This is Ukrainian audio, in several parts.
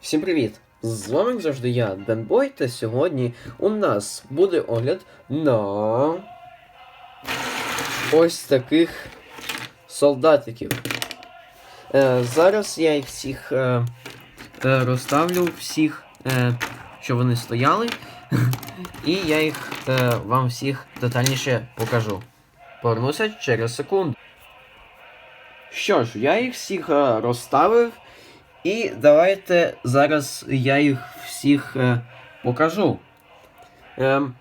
Всім привіт! З вами завжди я, Денбой, та сьогодні у нас буде огляд на ось таких солдатиків. Е, зараз я їх всіх е, е, розставлю, всіх, е, що вони стояли, і я їх е, вам всіх детальніше покажу. Повернуся через секунду. Що ж, я їх всіх е, розставив. І давайте зараз я їх всіх е, покажу. Ем,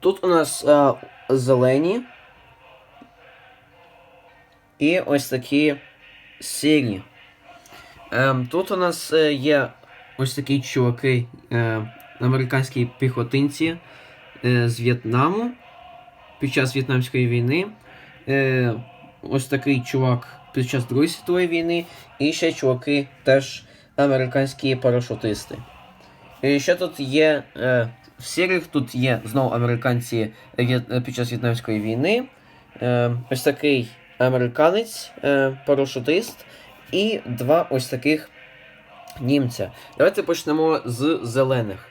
тут у нас е, зелені. І ось такі сині. Ем, тут у нас е, є ось такі чуваки, е, американські піхотинці е, з В'єтнаму під час В'єтнамської війни. Е, ось такий чувак під час Другої світової війни, і ще чуваки теж американські парашутисти. І ще тут є е, в сірих тут є знову американці під час В'єтнамської війни. Е, ось такий американець, е, парашутист, і два ось таких німця. Давайте почнемо з зелених.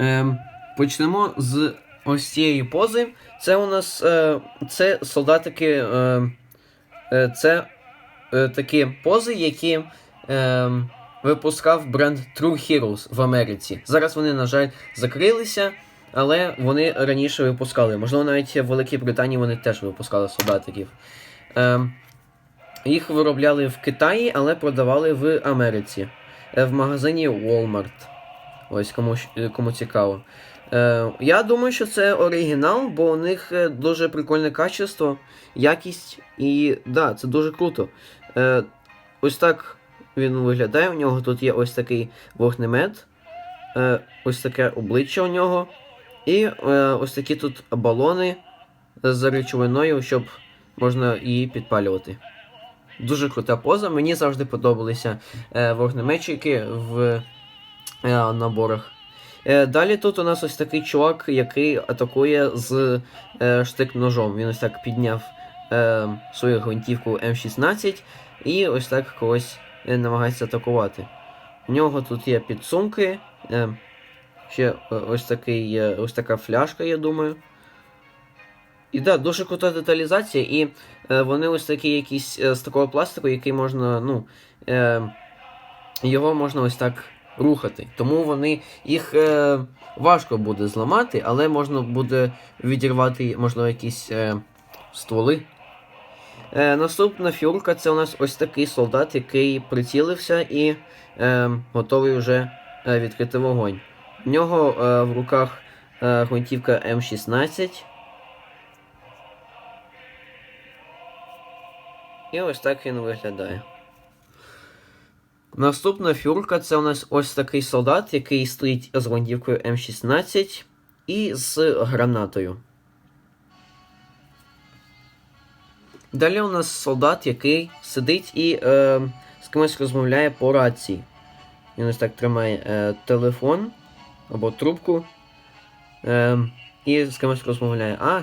Е, почнемо з ось цієї пози. Це у нас е, це солдатики. Е, Е, Це е, такі пози, які е, випускав бренд True Heroes в Америці. Зараз вони, на жаль, закрилися, але вони раніше випускали. Можливо, навіть в Великій Британії вони теж випускали солдатиків. Е, їх виробляли в Китаї, але продавали в Америці. Е, в магазині Walmart. Ось кому, е, кому цікаво. Е, я думаю, що це оригінал, бо у них дуже прикольне качество, якість і да, це дуже круто. Е, ось так він виглядає. У нього тут є ось такий вогнемет, е, ось таке обличчя у нього. І е, ось такі тут балони з речовиною, щоб можна її підпалювати. Дуже крута поза. Мені завжди подобалися е, вогнеметчики в е, наборах. Е, далі тут у нас ось такий чувак, який атакує з е, штик-ножом. Він ось так підняв е, свою гвинтівку М16 і ось так когось е, намагається атакувати. У нього тут є підсумки, е, ще е, ось, такий, е, ось така фляжка, я думаю. І да, дуже крута деталізація, і е, вони ось такі якісь е, з такого пластику, який можна, ну. Е, його можна ось так рухати. Тому вони їх е, важко буде зламати, але можна буде відірвати, можливо, якісь е, стволи. Е, наступна фігурка це у нас ось такий солдат, який прицілився і е, готовий вже е, відкрити вогонь. У нього е, в руках е, гвинтівка М16. І ось так він виглядає. Наступна фігурка це у нас ось такий солдат, який стоїть з гвинтівкою М16 і з гранатою. Далі у нас солдат, який сидить і е, з кимось розмовляє по рації. Він ось так тримає е, телефон або трубку е, і з кимось розмовляє. А,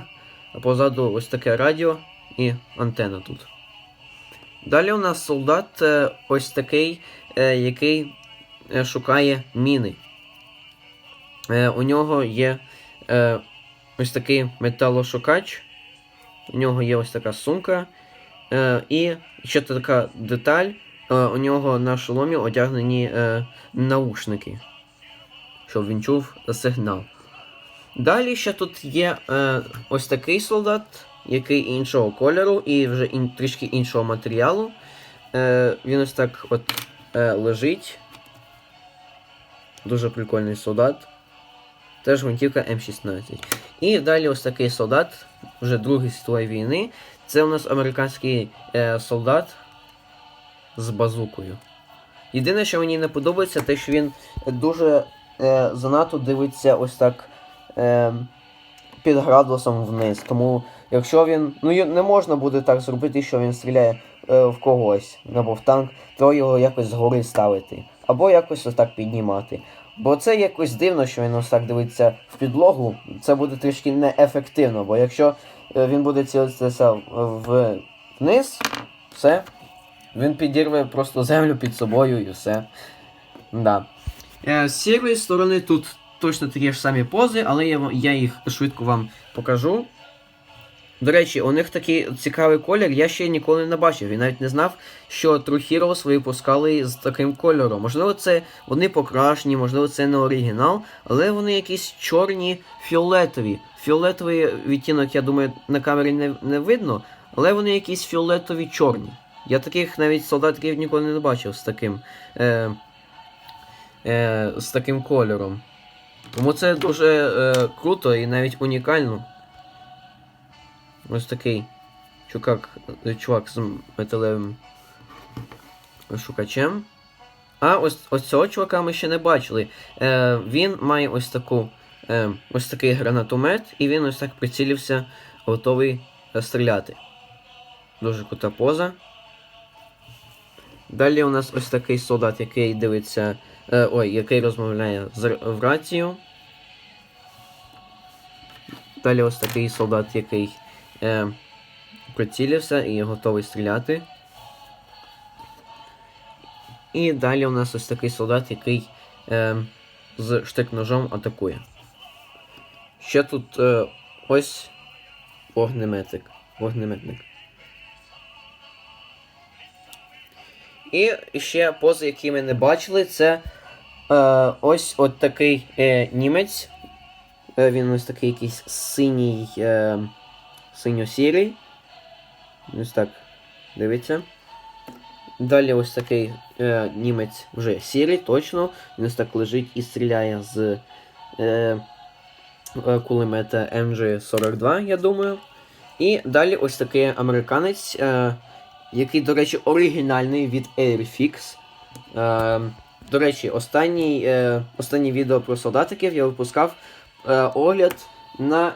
а позаду ось таке радіо і антена тут. Далі у нас солдат е, ось такий, е, який е, шукає міни. Е, у нього є е, ось такий металошукач. У нього є ось така сумка. Е, і ще така деталь. Е, у нього на шоломі одягнені е, наушники, щоб він чув сигнал. Далі ще тут є ось такий солдат, який іншого кольору і вже трішки іншого матеріалу. Він ось так от лежить. Дуже прикольний солдат. Теж гвинтівка М16. І далі ось такий солдат вже Другої світової війни. Це у нас американський е, солдат з базукою. Єдине, що мені не подобається, те, що він дуже е, занадто дивиться ось так е, під градусом вниз. Тому якщо він. Ну не можна буде так зробити, що він стріляє е, в когось або в танк, то його якось згори ставити. Або якось ось так піднімати. Бо це якось дивно, що він ось так дивиться в підлогу. Це буде трішки неефективно, бо якщо е, він буде цілитися вниз, все, Він підірве просто землю під собою і все. Да. Е, з сірої сторони тут точно такі ж самі пози, але я, я їх швидко вам покажу. До речі, у них такий цікавий колір, я ще ніколи не бачив. І навіть не знав, що True Heroes випускали з таким кольором. Можливо, це вони покрашені, можливо, це не оригінал, але вони якісь чорні фіолетові. Фіолетовий відтінок, я думаю, на камері не, не видно, але вони якісь фіолетові чорні. Я таких навіть солдатиків ніколи не бачив з таким, е, е, з таким кольором. Тому це дуже е, круто і навіть унікально. Ось такий чувак, чувак з металевим шукачем. А ось, ось цього чувака ми ще не бачили. Е, він має ось таку, е, ось такий гранатомет, і він ось так прицілився, готовий е, стріляти. Дуже крута поза. Далі у нас ось такий солдат, який дивиться. Е, ой, який розмовляє з в рацію. Далі ось такий солдат, який е, прицілився і готовий стріляти. І далі у нас ось такий солдат, який е, з штик-ножом атакує. Ще тут е, ось вогнеметик. Вогнеметник. І ще пози, які ми не бачили, це е, ось от такий е, німець. Е, він ось такий якийсь синій. Е, синьо-сірий. Ось так. Дивіться. Далі ось такий е, німець вже сірий, точно. Він ось так лежить і стріляє з е, е, кулемета MG42, я думаю. І далі ось такий американець, е, який, до речі, оригінальний від Airfix. Е, до речі, останній, е, останнє відео про солдатиків я випускав е, огляд на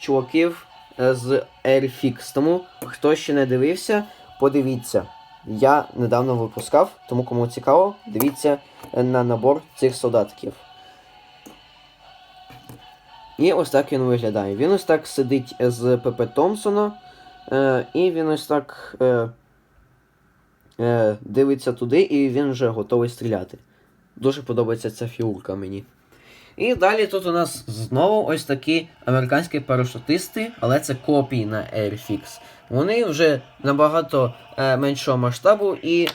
чуваків з Airfix. Тому хто ще не дивився, подивіться. Я недавно випускав, тому кому цікаво, дивіться е, на набор цих солдатиків. І ось так він виглядає. Він ось так сидить з ПП Томпсона, е, і він ось так е, е, дивиться туди, і він вже готовий стріляти. Дуже подобається ця фігурка мені. І далі тут у нас знову ось такі американські парашутисти, але це копії на Airfix. Вони вже набагато е, меншого масштабу і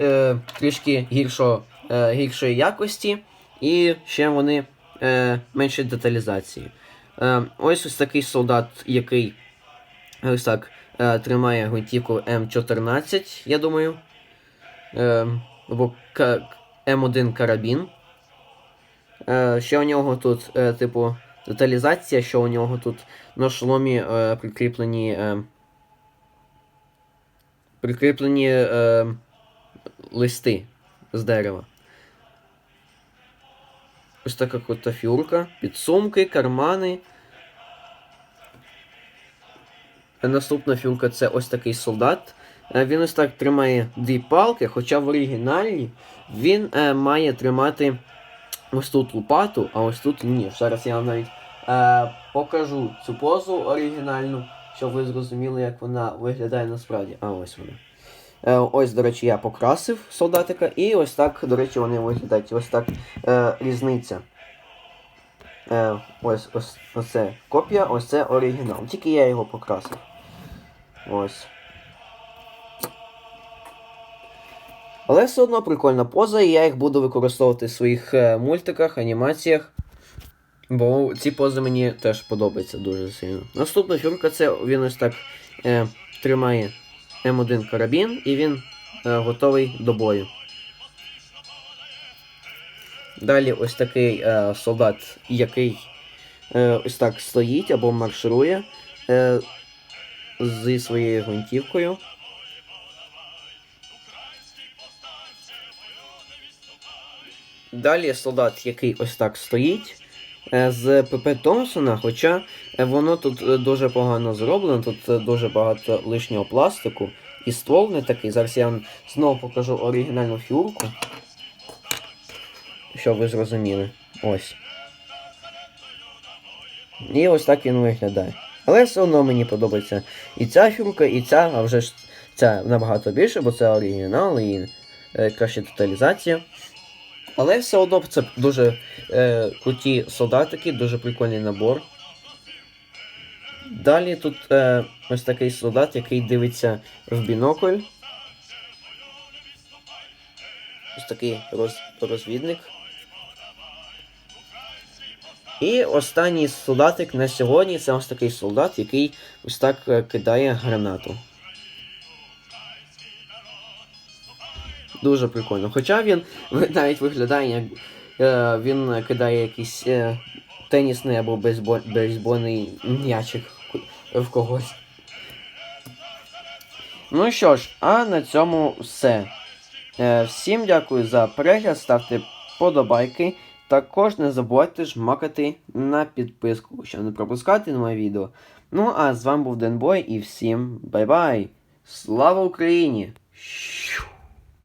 е, трішки гіршо, е, гіршої якості, і ще вони е, менше деталізації. Е, ось ось такий солдат, який ось так е, тримає гвинтівку М14, я думаю. Е, або К- М1 карабін. Ще у нього тут, е, типу, деталізація, що у нього тут на шоломі е, прикріплені. Е, прикріплені листи з дерева. Ось така крута фігурка. Підсумки, кармани. Наступна фігурка це ось такий солдат. Він ось так тримає дві палки, хоча в оригіналі він має тримати ось тут лопату, а ось тут ніж. Зараз я вам навіть е, покажу цю позу оригінальну, щоб ви зрозуміли, як вона виглядає насправді. А ось вона. Е, ось, до речі, я покрасив солдатика, і ось так, до речі, вони виглядають. Ось так е, різниця. Е, ось, ось оце копія, ось це оригінал. Тільки я його покрасив. Ось. Але все одно прикольна поза, і я їх буду використовувати в своїх е, мультиках, анімаціях. Бо ці пози мені теж подобаються дуже сильно. Наступна фігурка це він ось так е, тримає М1 карабін і він е, готовий до бою. Далі ось такий е, солдат, який е, ось так стоїть або марширує е, зі своєю гвинтівкою. Далі солдат, який ось так стоїть е, з ПП Томпсона, хоча е, воно тут е, дуже погано зроблено, тут дуже багато лишнього пластику. І ствол не такий. Зараз я вам знову покажу оригінальну фігурку. Щоб ви зрозуміли. Ось. І ось так він виглядає. Але все одно мені подобається і ця фігурка, і ця, а вже ж Це набагато більше, бо це оригінал і е, краща тоталізація. Але все одно це дуже е, круті солдатики, дуже прикольний набор. Далі тут е, ось такий солдат, який дивиться в бінокль. Ось такий роз, розвідник. І останній солдатик на сьогодні це ось такий солдат, який ось так е, кидає гранату. Дуже прикольно. Хоча він навіть виглядає, як е, він кидає якийсь е, тенісний або бейсболь, бейсбольний м'ячик в когось. Ну що ж, а на цьому все. Е, всім дякую за перегляд, ставте подобайки. Також не забувайте жмакати на підписку, щоб не пропускати нове відео. Ну а з вами був Денбой і всім бай-бай! Слава Україні!